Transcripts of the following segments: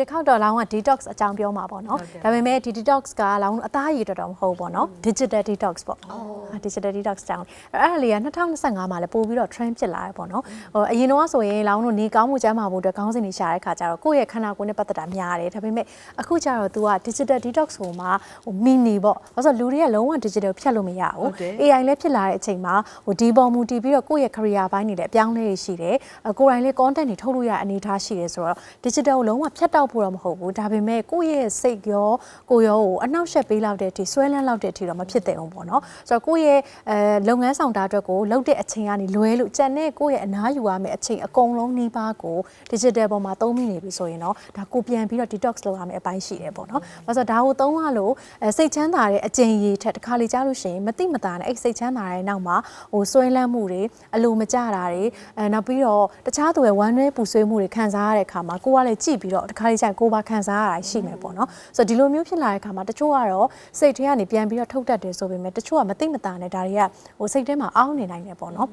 တစ်ခေါက်တော့လောင်းက detox အကြောင်းပြောမှာပေါ့နော်ဒါပေမဲ့ဒီ detox ကလောင်းအသားရည်တော်တော်မဟုတ်ပေါ့နော် digital detox ပေါ့အာ digital detox အကြောင်းအဲ့ဒါလေးက2025မှာလည်းပို့ပြီးတော့ trend ဖြစ်လာတယ်ပေါ့နော်ဟိုအရင်တော့ဆိုရင်လောင်းတို့နေကောင်းမှုကျန်းမာဖို့အတွက်ခေါင်းစဉ်တွေရှာတဲ့ခါကျတော့ကိုယ့်ရဲ့ခန္ဓာကိုယ်နဲ့ပတ်သက်တာများတယ်ဒါပေမဲ့အခုကျတော့ तू က digital detox ကိုမှဟို mini ပေါ့ဘာလို့ဆိုလူတွေကလုံးဝ digital ဖြတ်လို့မရဘူး AI လည်းဖြစ်လာတဲ့အချိန်မှာဟိုဒီပေါ်မူတည်ပြီးတော့ကိုယ့်ရဲ့ career ဘိုင်းတွေလည်းအပြောင်းလဲတွေရှိတယ်အကိုယ်တိုင်လည်း content တွေထုတ်လို့ရတဲ့အနေအထားရှိတယ်ဆိုတော့ digital ကိုလုံးဝဖြတ်တောက်ဖို့တော့မဟုတ်ဘူးဒါပေမဲ့ကိုယ့်ရဲ့စိတ်ရောကိုယ်ရောကိုအနှောက်အယှက်ပေးလောက်တဲ့အထိဆွဲလန်းလောက်တဲ့အထိတော့မဖြစ်သင့်ဘူးပေါ့နော်ဆိုတော့ကိုယ့်ရဲ့အဲလုပ်ငန်းဆောင်တာအတွက်ကိုလုပ်တဲ့အချိန်ကနေလွဲလို့ကြံတဲ့ကိုယ့်ရဲ့အနားယူရမယ့်အချိန်အကုန်လုံးနှီးပါးကို digital ပေါ်မှာသုံးမိနေပြီဆိုရင်တော့ဒါကိုပြန်ပြီးတော့ detox လုပ်ရမယ့်အပိုင်းရှိတယ်ပေါ့နော်ဘာလို့ဆိုတော့ဒါကိုသုံးရလို့အဲစိတ်ချမ်းသာတဲ့အချိန်ရည်ထက်တစ်ခါလေကြားလို့ရှိရင်မတိမတာနဲ့အဲ့စိတ်ချမ်းသာတဲ့နောက်မှာဟိုဆွဲလန်းမှုတွေအလိုမကျတာတွေအဲနောက်ပြီးတော့တခြားသူရဲ့ဝမ်းနည်းပူဆွေးမှုတွေခံစားရတဲ့အခါမှာကိုကလည်းကြည့်ပြီးတော့တစ်ခါလေကျရင်ကိုပါခံစားရတာရှိမယ်ပေါ့နော်ဆိုတော့ဒီလိုမျိုးဖြစ်လာတဲ့အခါမှာတချို့ကတော့စိတ်ထဲကနေပြန်ပြီးတော့ထုတ်တတ်တယ်ဆိုပေမဲ့တချို့ကမတိမတာနဲ့ဒါတွေကဟိုစိတ်ထဲမှာအောင်းနေနိုင်တယ်ပေါ့နော်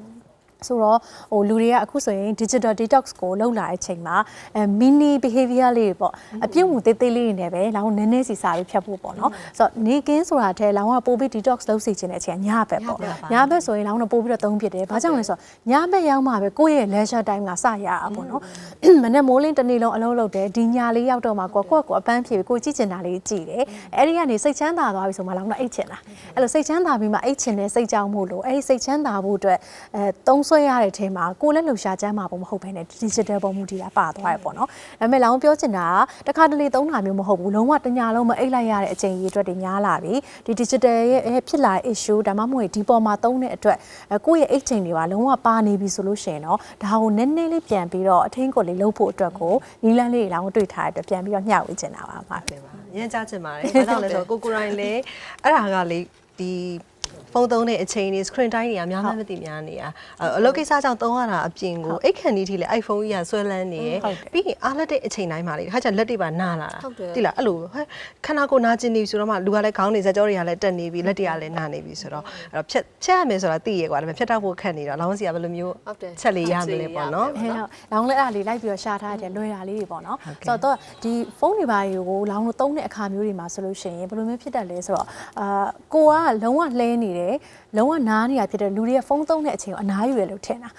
ဆိုတော့ဟိုလူတွေကအခုဆိုရင် digital detox ကိုလုပ်လာတဲ့အချိန်မှာအဲ mini behavior လေးတွေပေါ့အပြုတ်မှုသေးသေးလေးတွေနဲ့ပဲလောင်းနည်းနည်းစီစားပြီးဖြတ်ဖို့ပေါ့နော်ဆိုတော့နေကင်းဆိုတာထဲလောင်းကပို့ပြီး detox လုပ်စီခြင်းတဲ့အချိန်ကညဘက်ပေါ့ညဘက်ဆိုရင်လောင်းတော့ပို့ပြီးတော့သုံးဖြစ်တယ်ဘာကြောင့်လဲဆိုတော့ညဘက်ရောက်မှပဲကိုယ့်ရဲ့ leisure time ကစရတာပေါ့နော်မနေ့မိုးလင်းတစ်နေ့လုံးအလုပ်လုပ်တယ်ဒီညလေးရောက်တော့မှကိုယ့်ကိုယ့်ကိုအပန်းဖြေပြီးကိုကြည့်ချင်တာလေးကြည့်တယ်အဲ့ဒီကနေစိတ်ချမ်းသာသွားပြီဆိုမှလောင်းတော့အိတ်ချင်တာအဲ့လိုစိတ်ချမ်းသာပြီးမှအိတ်ချင်တဲ့စိတ်ကြောင့်မို့လို့အဲ့ဒီစိတ်ချမ်းသာဖို့အတွက်အဲသုံးဆွဲရတဲ့အချိန်မှာကိုယ်လည်းလှူရှားချမ်းမှာပုံမဟုတ်ဘဲနဲ့ digital ပုံမူတည်တာပါသွားရပေါ့နော်ဒါပေမဲ့လောင်းပြောချင်တာကတစ်ခါတလေသုံးတာမျိုးမဟုတ်ဘူးလုံးဝတညာလုံးမအိတ်လိုက်ရတဲ့အချိန်ကြီးအတွက်တွေများလာပြီဒီ digital ရဲ့ဖြစ်လာတဲ့ issue ဒါမှမဟုတ်ဒီပေါ်မှာသုံးတဲ့အတွက်အဲကိုယ့်ရဲ့အိတ်ချိန်တွေပါလုံးဝပါနေပြီဆိုလို့ရှိရင်တော့ဒါကိုနည်းနည်းလေးပြန်ပြီးတော့အထင်းကိုလေးလုပ်ဖို့အတွက်ကိုနီလန်းလေးလောင်းတွေ့ထားတဲ့အတွက်ပြန်ပြီးတော့မျှဝေချင်တာပါပါတယ်ပါရမ်းကြားချင်ပါတယ်ဘာကြောင့်လဲဆိုတော့ကိုကိုရိုင်းလေအဲ့ဒါကလေဒီ ဖုန်းသုံးတဲ့အချိန်တွေ screen time တွေကများမှမသိများနေတာအဲ့အလုပ်ကိစ္စကြောင့်သုံးရတာအပြင်ကိုအိတ်ခန်ဒီထိလေ iPhone ကြီးကဆွဲလန်းနေရယ်ပြီးရင်အားလက်တဲ့အချိန်တိုင်းမှာလေခါကျလက်တွေပါနားလာတာတိလားအဲ့လိုဟဲ့ခန္ဓာကိုယ်နာကျင်နေပြီဆိုတော့မှလူကလည်းခေါင်းနေဇက်ကြောတွေကလည်းတက်နေပြီလက်တွေကလည်းနာနေပြီဆိုတော့အဲ့တော့ဖြတ်ဖြတ်ရမယ်ဆိုတာသိရကွာဒါပေမဲ့ဖြတ်တောက်ဖို့ခက်နေတော့လောင်းစီကဘယ်လိုမျိုးချက်လေးရမလဲပေါ့နော်ဟဲ့ဟုတ်လောင်းလက်အားလေးလိုက်ပြီးတော့ရှာထားတယ်လွယ်တာလေးတွေပေါ့နော်ဆိုတော့တော့ဒီဖုန်းတွေပါတွေကိုလောင်းလို့သုံးတဲ့အခါမျိုးတွေမှာဆိုလို့ရှိရင်ဘယ်လိုမျိုးဖြစ်တတ်လဲဆိုတော့အာကိုကလုံးဝလှဲနေတယ်လုံးဝနားနေတာဖြစ်တဲ့လူတွေကဖုန်းသုံးတဲ့အချိန်ကိုအနားယူရလို့ထင်တာ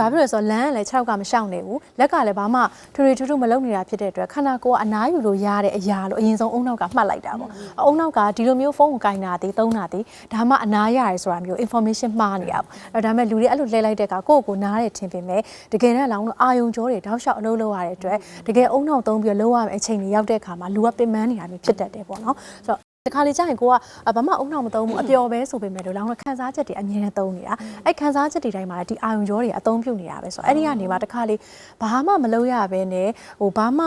ဘာဖြစ်လို့လဲဆိုတော့လမ်းကလည်း6ကမရှောင်နေဘူးလက်ကလည်းဘာမှထွေထွေထူးထူးမလုပ်နေတာဖြစ်တဲ့အတွက်ခန္ဓာကိုယ်ကအနားယူလို့ရတဲ့အရာလို့အရင်ဆုံးအုံနောက်ကမှတ်လိုက်တာပေါ့အုံနောက်ကဒီလိုမျိုးဖုန်းကိုကင်တာတည်သုံးတာတည်ဒါမှအနားရတယ်ဆိုတာမျိုး information မှားနေတာပေါ့အဲ့ဒါပေမဲ့လူတွေအဲ့လိုလှည့်လိုက်တဲ့အခါကိုယ့်ကိုယ်နားတယ်ထင်ပေမဲ့တကယ်တမ်းလောင်းလို့အာယုံကြောတွေတောက်လျှောက်အလုပ်လုပ်ရတဲ့အတွက်တကယ်အုံနောက်သုံးပြီးလုပ်ရမယ့်အချိန်တွေရောက်တဲ့အခါမှာလူကပင်ပန်းနေတာမျိုးဖြစ်တတ်တယ်ပေါ့နော်ဆိုတော့ တခါလေကြာရင်ကိုကဘာမှအုံနောက်မသုံးဘူးအပျော်ပဲဆိုပေမဲ့လို့လောင်းကခန်းစားချက်တွေအမြဲတမ်းသုံးနေတာအဲ့ခန်းစားချက်တွေတိုင်းမှာဒီအာယုံကြောတွေအသုံးပြုနေတာပဲဆိုတော့အဲ့ဒီကနေမှတခါလေဘာမှမလုပ်ရဘဲနဲ့ဟိုဘာမှ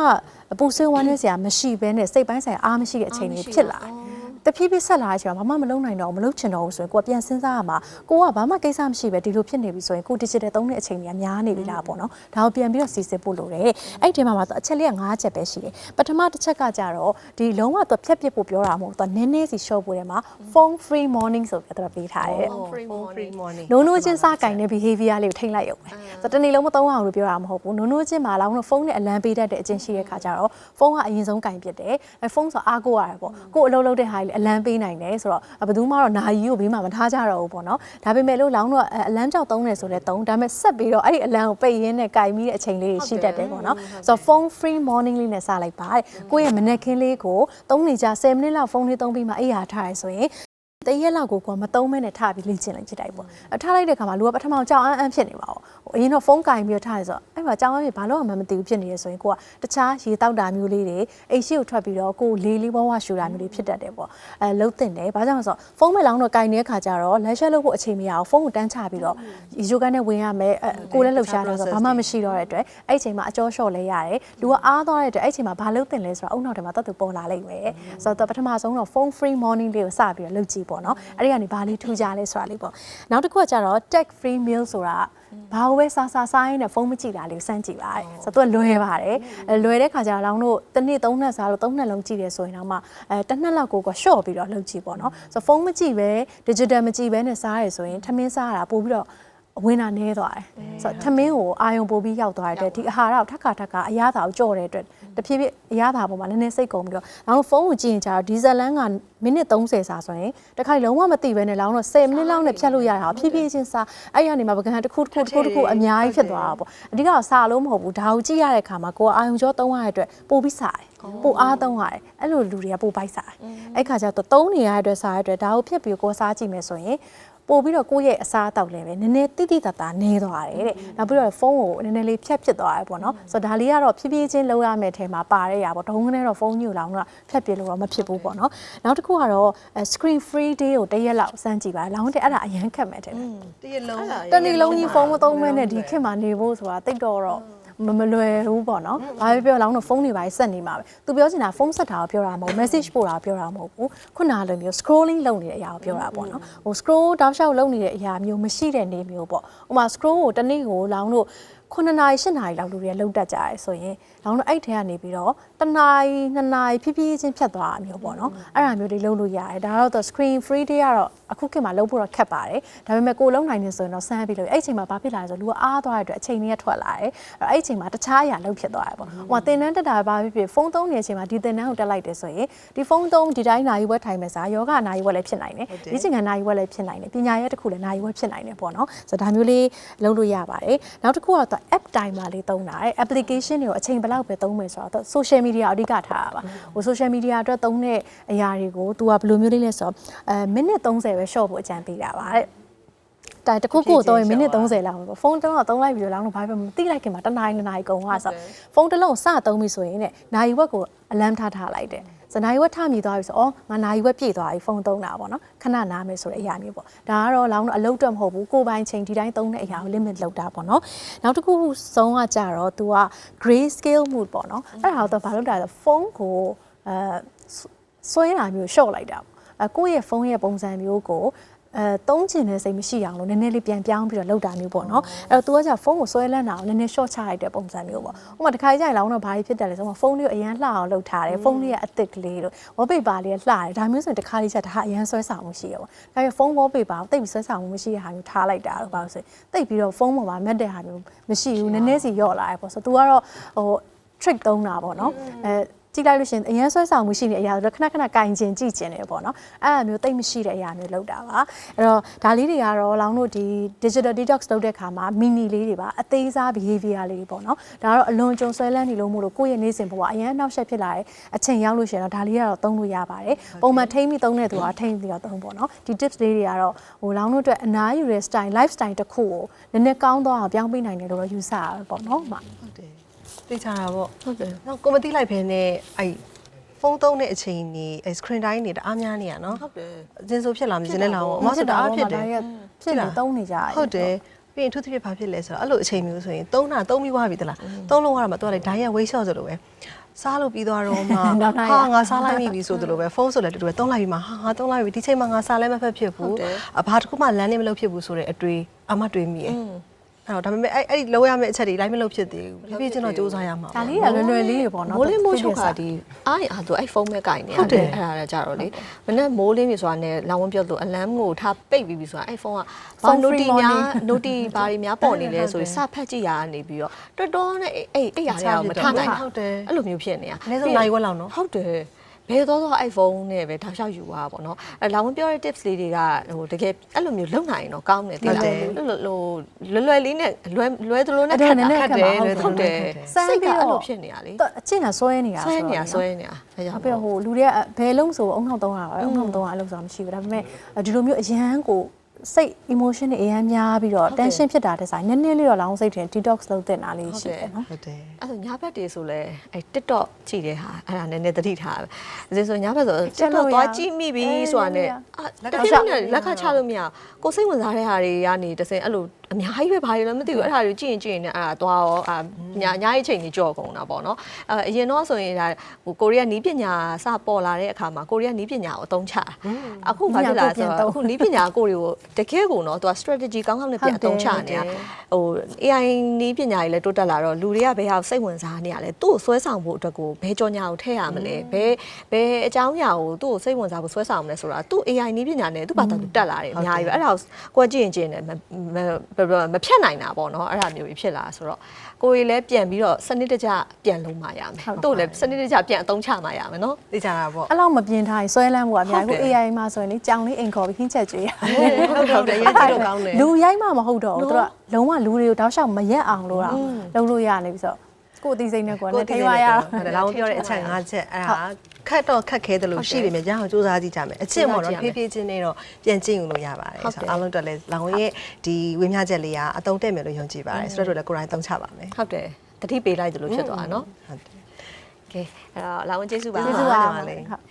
ပူဆွေးဝမ်းနေစရာမရှိဘဲနဲ့စိတ်ပိုင်းဆိုင်အားမရှိတဲ့အချိန်တွေဖြစ်လာတယ် တဖြည်းဖြည်းဆက်လာတဲ့အချိန်မှာဘာမှမလုပ်နိုင်တော့ဘူးမလုပ်ချင်တော့ဘူးဆိုရင်ကိုကပြန်စဉ်းစားရမှာကိုကဘာမှကိစ္စမရှိပဲဒီလိုဖြစ်နေပြီဆိုရင်ကို digital သုံးတဲ့အချိန်ကြီးများနေပြီလားပေါ့နော်ဒါကိုပြန်ပြီးတော့စီစစ်ဖို့လိုတယ်အဲ့ဒီမှာမှာအချက်လေးက၅ချက်ပဲရှိတယ်ပထမတစ်ချက်ကကြတော့ဒီလုံးဝတော့ဖြတ်ပစ်ဖို့ပြောတာမဟုတ်တော့နည်းနည်းစီ short ဖို့ထဲမှာ phone free morning ဆိုပြီးတော့ပေးထားတယ် free morning နိုးနိုးချင်းစကင်တဲ့ behavior လေးကိုထိမ့်လိုက်ရုံပဲဆိုတော့တနေ့လုံးမသုံးအောင်လို့ပြောတာမဟုတ်ဘူးနိုးနိုးချင်းမှာလောင်းလို့ဖုန်းနဲ့အလံပေးတတ်တဲ့အချင်းရှိတဲ့ခါကျတော့ဖုန်းကအရင်ဆုံးကင်ပစ်တယ်အဲဖုန်းဆိုအားကိုးရတယ်ပေါ့ကို့အလုပ်လုပ်တဲ့ဟာကြီးအလံပေးနိုင်တယ်ဆိုတော့ဘယ်သူမှတော့နာယီကိုဘေးမှာမထားကြတော့ဘူးပေါ့နော်ဒါပေမဲ့လို့လောင်းတော့အလံကြောက်သုံးတယ်ဆိုလဲသုံးဒါပေမဲ့ဆက်ပြီးတော့အဲ့ဒီအလံကိုပိတ်ရင်းနဲ့ကင်ပြီးတဲ့အချိန်လေးတွေရှိတတ်တယ်ပေါ့နော်ဆိုတော့ phone free morning လေးနဲ့စလိုက်ပါကိုယ့်ရဲ့မနေ့ခင်းလေးကိုသုံးနေကြ10မိနစ်လောက်ဖုန်းလေးသုံးပြီးမှအိပ်ရာထားရဆိုရင် တရက်လောက်ကိုကမသုံးမဲနဲ့ထားပြီးလေ့ကျင့်လိုက်ကြည့်တိုက်ပေါ့အထားလိုက်တဲ့ခါမှာလူကပထမကြောင်အန်းအန်းဖြစ်နေပါဘူးဟိုအရင်တော့ဖုန်းကင်ပြီးတော့ထားရဆိုတော့အဲ့မှာကြောင်အန်းဖြစ်ဘာလို့မှမသိဘူးဖြစ်နေရဆိုရင်ကိုကတခြားရေတောက်တာမျိုးလေးတွေအိတ်ရှိကိုထွက်ပြီးတော့ကိုလေးလေးဘဝရှူတာမျိုးလေးဖြစ်တတ်တယ်ပေါ့အဲလှုပ်တင်တယ်ဘာကြောင့်လဲဆိုတော့ဖုန်းမဲ့လောင်းတော့ကင်နေတဲ့ခါကျတော့လက်ရှက်လုပ်ဖို့အချိန်မရအောင်ဖုန်းကိုတန်းချပြီးတော့ရေချိုကန်နဲ့ဝင်ရမယ်အဲကိုလည်းလှုပ်ရှားတယ်ဆိုတော့ဘာမှမရှိတော့တဲ့အတွက်အဲ့အချိန်မှာအကျော်လျှော့လဲရတယ်လူကအားသွားတဲ့အတွက်အဲ့အချိန်မှာဘာလှုပ်တင်လဲဆိုတော့အုံနောက်ထဲမှာတတ်သူပေါ်လာလိမ့်မယ်ဆိုတော့ပထမဆုံးတော့ phone free morning လေးကိုစပြီးတော့လုပ်ကြည့်ပေါ့နော်အဲ့ဒီကနေဘာလေးထူးကြလဲဆိုတာလေးပေါ့နောက်တစ်ခုကကျတော့ tech free meal ဆိုတာဘာလို့ပဲစားစားစားရင်းနဲ့ဖုန်းမကြည့်တာလေးကိုစမ်းကြည့်ပါဆိုတော့သူကလွယ်ပါတယ်အဲလွယ်တဲ့ခါကျတော့လောင်းတို့တစ်နေ့သုံးနှစ်စားလို့သုံးနှစ်လုံးကြည့်တယ်ဆိုရင်တော့မှအဲတစ်နှစ်လောက်ကိုက short ပြီးတော့လုပ်ကြည့်ပေါ့နော်ဆိုတော့ဖုန်းမကြည့်ပဲ digital မကြည့်ပဲနဲ့စားရဆိုရင်ထမင်းစားရတာပို့ပြီးတော့ဟ အဝင်တာနည်းသွားတယ်ဆိုတော့ထမင်းကိုအာယုံပို့ပြီးရောက်သွားတဲ့အတွက်ဒီအာဟာရကိုထက်ခါထက်ခါအရသာကိုကြော့တဲ့အတွက်တဖြည်းဖြည်းအရသာပေါ်မှာနည်းနည်းစိတ်ကုန်ပြီးတော့နောက်ဖုန်းကိုကြည့်ရင်ကျတော့ဒီဇလန်ကမိနစ်30စာဆိုရင်တခါလုံးဝမသိဘဲနဲ့လောင်းတော့10မိနစ်လောက်နဲ့ဖြတ်လို့ရတာဖြည်းဖြည်းချင်းစာအဲ့ရနေမှာပကံတစ်ခုတစ်ခုတစ်ခုတစ်ခုအများကြီးဖြစ်သွားတာပေါ့အဓိကတော့စာလို့မဟုတ်ဘူးဒါကိုကြည့်ရတဲ့အခါမှာကိုယ်အာယုံကြောသုံးရတဲ့အတွက်ပို့ပြီးစာတယ်ပို့အားသုံးရတယ်အဲ့လိုလူတွေကပို့ပိုက်စာတယ်အဲ့ခါကျတော့သုံးနေရတဲ့အတွက်စာရတဲ့အတွက်ဒါကိုဖြတ်ပြီးကိုယ်စားကြည့်မယ်ဆိုရင် ပို့ပြီးတော့ကိုယ့်ရဲ့အစားအသောက်လည်းပဲနည်းနည်းတိတိတတ်တာနေသွားတယ်တဲ့နောက်ပြီးတော့ဖုန်းကိုနည်းနည်းလေးဖြတ်ဖြစ်သွားတယ်ပေါ့နော်ဆိုတော့ဒါလေးကတော့ဖြည်းဖြည်းချင်းလုံးရမယ့်ထဲမှာပါတဲ့ຢာပေါ့ဒုံကနေတော့ဖုန်းညူလောင်တော့ဖြတ်ပြလို့တော့မဖြစ်ဘူးပေါ့နော်နောက်တစ်ခုကတော့ screen free day ကိုတစ်ရက်လောက်စမ်းကြည့်ပါလောင်းတဲ့အဲ့ဒါအရန်ခက်မဲ့တယ်တရက်လုံးတနေ့လုံးကြီးဖုန်းမသုံးမဲနဲ့ဒီခေတ်မှာနေဖို့ဆိုတာတိတ်တော့တော့ မမလွယ်ဘူးပေါ့နော်။ဘာပဲပြောလောင်းတော့ဖုန်းတွေပါဆက်နေမှာပဲ။ तू ပြောချင်တာဖုန်းဆက်တာကိုပြောတာမဟုတ် message ပို့တာကိုပြောတာမဟုတ်ဘူး။ခုနလိုမျိုး scrolling လုပ်နေတဲ့အရာကိုပြောတာပေါ့နော်။ဟို scroll တောက်လျှောက်လုပ်နေတဲ့အရာမျိုးမရှိတဲ့နေမျိုးပေါ့။ဥပမာ scroll ကိုတစ်နေ့ကိုလောင်းတို့ 9နာရီ10နာရီလောက်လူတွေလောက်တတ်ကြရဲဆိုရင်လောင်းတို့အဲ့ထဲကနေပြီးတော့တနာရီ2နာရီဖြည်းဖြည်းချင်းဖြတ်သွားတာမျိုးပေါ့နော်အဲ့ဒါမျိုးတွေလုပ်လို့ရတယ်ဒါတော့ screen free day ကတော့အခုခေတ်မှာလုပ်ဖို့တော့ခက်ပါတယ်ဒါပေမဲ့ကိုယ်လုံးနိုင်နေဆိုရင်တော့စမ်းပြီးလို့အဲ့အချိန်မှာဘာဖြစ်လာလဲဆိုလူကအားသွားတဲ့အတွက်အချိန်လေးထွက်လာတယ်အဲ့အချိန်မှာတခြားအရာလုပ်ဖြစ်သွားတယ်ပေါ့ဟိုကတင်တန်းတက်တာဘာဖြစ်ဖြစ်ဖုန်းသုံးနေတဲ့အချိန်မှာဒီတင်တန်းကိုတက်လိုက်တယ်ဆိုရင်ဒီဖုန်းသုံးဒီတိုင်းနာရီဝက်ထိုင်မဲ့စားယောဂနာရီဝက်လည်းဖြစ်နိုင်တယ်ဒီချိန်ကနာရီဝက်လည်းဖြစ်နိုင်တယ်ပညာရဲတစ်ခုလည်းနာရီဝက်ဖြစ်နိုင်တယ်ပေါ့နော်ဆိုတော့ဒါမျိုးလေးလုပ်လို့ရပါတယ်နောက်တစ်ခုကတော့ app timer လေးသုံးတာတဲ့ application တွေကိုအချိန်ဘယ်လောက်ပဲသုံးမယ်ဆိုတော့ social media အဓိကထားတာပါဟို social media အတွက်သုံးတဲ့အရာတွေကို तू ကဘယ်လိုမျိုးလေးလဲဆိုတော့အဲမိနစ်30ပဲ short ဖို့အကြံပေးတာပါတဲ့တိုင်တစ်ခုခုတော့မိနစ်30လောက်ပဲဖုန်းတစ်လုံးသုံးလိုက်ပြီးတော့လောင်းလို့ဘာပဲမသိလိုက်ခင်မှာတစ်နာရီနှစ်နာရီကုန်သွားဆိုဖုန်းတစ်လုံးစသုံးပြီဆိုရင်ねနိုင်ဝက်ကိုအလမ်ထားထားလိုက်တယ် စနိုင်ဝက်ထမြည်သွားပြီဆိုတော့ငါနိုင်ဝက်ပြည့်သွားပြီဖုန်းသုံးတာပေါ့နော်ခဏနားမယ်ဆိုတဲ့အရာမျိုးပေါ့ဒါကတော့လောင်းတော့အလုပ်တော့မဟုတ်ဘူးကိုယ်ပိုင်ချိန်ဒီတိုင်းသုံးတဲ့အရာကို limit လုပ်တာပေါ့နော်နောက်တစ်ခုဆုံးကကြတော့ तू က gray scale mood ပေါ့နော်အဲ့ဒါတော့ဘာလုပ်တာလဲဖုန်းကိုအဲဆွဲတာမျိုး short လိုက်တာပေါ့အဲကိုယ့်ရဲ့ဖုန်းရဲ့ပုံစံမျိုးကို အဲတုံးချင်တဲ့စိတ်မရှိအောင်လို့နည်းနည်းလေးပြန်ပြောင်းပြီးတော့လုပ်တာမျိုးပေါ့နော်အဲ့တော့ तू ကじゃဖုန်းကိုဆွဲလန်းတာကိုနည်းနည်း short ချလိုက်တဲ့ပုံစံမျိုးပေါ့ဥပမာတစ်ခါကြရင်လောင်းတော့ဘာဖြစ်တယ်လဲဆိုတော့ဖုန်းလေးကိုအရန်လှအောင်လုပ်ထားတယ်ဖုန်းလေးရဲ့အသစ်ကလေးလို့ wallpaper လေးလှတယ်ဒါမျိုးဆိုရင်တစ်ခါလေးချက်ဒါအရန်ဆွဲဆောင်မှုရှိရပေါ့ဒါပေမဲ့ဖုန်း wallpaper ကိုတိတ်ပြီးဆွဲဆောင်မှုမရှိတဲ့ဟာမျိုးထားလိုက်တာလို့ပါလို့ဆိုရင်တိတ်ပြီးတော့ဖုန်းပေါ်မှာမက်တဲ့ဟာမျိုးမရှိဘူးနည်းနည်းစီယော့လာတယ်ပေါ့ဆိုတော့ तू ကတော့ဟို trick သုံးတာပေါ့နော်အဲ ကြည့်လိုက်လို့ရှိရင်အရင်ဆွဲဆောင်မှုရှိနေတဲ့အရာတွေခဏခဏကင်ကျင်ကြည့်ကျင်တယ်ပေါ့နော်အဲ့အမျိုးတိတ်မရှိတဲ့အရာမျိုးလောက်တာပါအဲ့တော့ဒါလေးတွေကတော့လောင်းတို့ဒီ digital detox လုပ်တဲ့ခါမှာ mini လေးတွေပါအသေးစား behavior လေးတွေပေါ့နော်ဒါကတော့အလွန်ကြုံဆွဲလန်းနေလို့မို့လို့ကိုယ့်ရဲ့နေ့စဉ်ဘဝအရင်နောက်ဆက်ဖြစ်လာတဲ့အချိန်ရောက်လို့ရှိရင်တော့ဒါလေးကတော့သုံးလို့ရပါတယ်ပုံမှန်ထိမ့်ပြီးသုံးတဲ့သူကထိမ့်ပြီးတော့သုံးပေါ့နော်ဒီ tips လေးတွေကတော့ဟိုလောင်းတို့အတွက်အနားယူတဲ့ style life style တစ်ခုကိုနည်းနည်းကောင်းသွားအောင်ပြောင်းပေးနိုင်တယ်လို့တော့ယူဆရပါပေါ့နော်မဟုတ်တယ် သိချတာပေါ့ဟုတ်တယ်နောက်ကိုမသိလိုက်ဖ ೇನೆ အဲ့ဖုန်းသုံးတဲ့အချိန်นี่အဲ့ screen time တွေတအားများနေရနော်ဟုတ်တယ်အကျဉ်းဆိုဖြစ်လာမှစနေလာအောင်အမဆိုတအားဖြစ်တယ်ဖြစ်နေသုံးနေကြရတယ်ဟုတ်တယ်ပြီးရင်သူသဖြင့်ဘာဖြစ်လဲဆိုတော့အဲ့လိုအချိန်မျိုးဆိုရင်သုံးတာသုံးပြီးွားပြီသလားသုံးလုံးကတော့မတော်တယ်ဒိုင်းရ weight short ဆိုလို့ပဲစားလို့ပြီးသွားတော့မှနောက်တိုင်းရဟာငါစားလိုက်မိပြီဆိုသလိုပဲဖုန်းဆိုလည်းတူတူပဲသုံးလိုက်ပြီးမှဟာငါသုံးလိုက်ပြီဒီချိန်မှာငါစားလည်းမဖက်ဖြစ်ဘူးအဘာတစ်ခုမှလမ်းနေမလုပ်ဖြစ်ဘူးဆိုတဲ့အတွေ့အမတွေ့မိရဲ့ အဲ့တော့ဒါပေမဲ့အဲ့အဲ့ဒီလောက်ရမယ့်အချက်တွေလိုက်မလုပ်ဖြစ်သေးဘူးပြည့်ပြည့်ချင်းတော့စူးစမ်းရမှာဒါလေးကလွယ်လွယ်လေးတွေပေါ့နော်မိုးလင်းမိုးချုပ်ခါဒီဒီအားရအားသူအဲ့ဖုန်းပဲကင်နေဟုတ်တယ်အဲ့ဒါလည်းကြတော့လေမနေ့မိုးလင်းပြီဆိုတာနဲ့လောင်ဝန်းပြောလို့အလန်းကိုထားပိတ်ပြီးပြီဆိုတာအဲ့ဖုန်းကဘာ Phone noti free များ morning noti ဘာတွေများပေါ်နေလဲဆိုဟုတ်တယ်ရင်စဖက်ကြည့်ရကနေပြီးတော့တော်တော်နဲ့အဲ့အဲ့အဲ့ရတဲ့အောင်မထားနိုင်ဟုတ်တယ်အဲ့လိုမျိုးဖြစ်နေတာအနည်းဆုံးနိုင်ဝက်လောက်နော်ဟုတ်တယ် ဘယ်တော့တော့ iPhone နဲ့ပဲတောက်လျှောက်ယူသွားပါတော့။အဲလောင်ဝင်ပြောတဲ့ tips လေးတွေကဟိုတကယ်အဲ့လိုမျိုးလုံနိုင်ရင်တော့ကောင်းတယ်တိလားဟုတ်တယ်ဟိုလွယ်လွယ်လေးနဲ့လွယ်လွယ်သလိုနဲ့အဲ့ဒါနည်းနည်းခတ်တယ်ခက်ပါလွယ်သလိုနဲ့ခက်တယ်စမ်းစိတ်ပြီးကတော့အဲ့လိုဖြစ်နေတာလေတော့အချင်းကဆွဲနေတာဆွဲနေရဆိုဆွဲတော့နေတာဒါကြောင့်နောက်ပြီးတော့ဟိုလူတွေကဘယ်လုံးဆိုအုံနောက်သုံးတာပဲအုံနောက်သုံးတာအလုပ်ဆိုတာမရှိဘူးဒါပေမဲ့ဒီလိုမျိုးအရန်ကို စိတ် emotion တွေအရန်များပြီးတော့ tension ဖြစ်တာတဲ့ဆိုင်နည်းနည်းလေးတော့လောင်းစိတ်ထင် detox လုပ်တဲ့နာလေးရှိတယ်နော်ဟုတ်တယ်အဲ့ဆိုညာဘက်တွေဆိုလဲအဲ့ TikTok ကြည့်တဲ့ဟာအဲ့ဒါနည်းနည်းသတိထားပဲဒါဆိုညာဘက်ဆို TikTok သွားကြည့်မိပြီဆိုတာနဲ့အာလက်ခချလက်ခချလို့မရကိုစိတ်ဝင်စားတဲ့ဟာတွေကနေတစင်အဲ့လို အများကြီးပဲဘာတွေလဲမသိဘူးအဲ့ဒါတွေကြည့်ရင်ကြည့်ရင်လည်းအဲ့ဒါသွားရောအာညာညာကြီးချိန်ကြီးကြော့ကုန်တာပေါ့နော်အဲအရင်တော့ဆိုရင်ဒါဟိုကိုရီးယားနီးပညာစပေါ်လာတဲ့အခါမှာကိုရီးယားနီးပညာကိုအသုံးချတာအခုဘာဖြစ်လာလဲဆိုတော့အခုနီးပညာကိုတွေကိုတကယ်ကိုနော်သူက strategy ကောင်းကောင်းနဲ့ပြန်အသုံးချနေတာဟို AI နီးပညာကြီးလည်းတိုးတက်လာတော့လူတွေကဘယ်ဟာစိတ်ဝင်စားနေရလဲသူ့ကိုဆွဲဆောင်ဖို့အတွက်ကိုဘယ်ကြောညာကိုထည့်ရမလဲဘယ်ဘယ်အကြောင်းအရာကိုသူ့ကိုစိတ်ဝင်စားဖို့ဆွဲဆောင်မလဲဆိုတာသူ့ AI နီးပညာနဲ့သူ့ဘာသာသူတက်လာတယ်အများကြီးပဲအဲ့ဒါကိုကိုယ်ကြည့်ရင်ကြည့်နေဘယ်ဘယ်လိုမဖြတ်နိုင်တာပေါ့နော်အဲ့ဒါမျိုးကြီးဖြစ်လာဆိုတော့ကိုယ်လည်းပြန်ပြီးတော့စနစ်တကျပြန်လုံးမှရမယ်တို့လည်းစနစ်တကျပြန်အသုံးချမှရမယ်နော်သိကြတာပေါ့အဲ့လောက်မပြင်းထားရင်ဆွဲလန်းဖို့အများဟုတ်ကြီးတယ်ကို AI မှာဆိုရင်လေကြောင်လေးအိမ်ခေါ်ပြီးဟင်းချက်ကျွေးရဟုတ်တယ်ဟုတ်တယ်ရေးကြည့်လို့ကောင်းတယ်လူရိုက်မှမဟုတ်တော့ဘူးသူတို့ကလုံးဝလူတွေကိုတောက်လျှောက်မရက်အောင်လို့တော့လုပ်လို့ရနေပြီဆိုတော့ကိုယ်အသိစိတ်နဲ့ကိုယ်နဲ့ထိမရတော့ဟုတ်တယ်လောင်းပြောတဲ့အချက်၅ချက်အဲ့ဒါ ခတ်တော့ခတ်ခဲတယ်လို့ရှိပေမဲ့ရအောင်စူးစမ်းကြည့်ကြမယ်အချက်ပေါ့နော်ဖြည်းဖြည်းချင်းနဲ့တော့ပြန်ကြည့်ယူလို့ရပါတယ်ဆိုတော့အားလုံးတက်လဲလောင်းရဲ့ဒီဝင်းမြချက်လေးကအတုံးတက်မယ်လို့ယုံကြည်ပါတယ်ဆိုတော့လည်းကိုယ်တိုင်သုံးချပါမယ်ဟုတ်တယ်တတိပေးလိုက်တယ်လို့ဖြစ်သွားတာနော်ဟုတ်တယ်ကဲအဲ့တော့လာဝင်ကျေးဇူးပါကျေးဇူးပါပါလေဟုတ်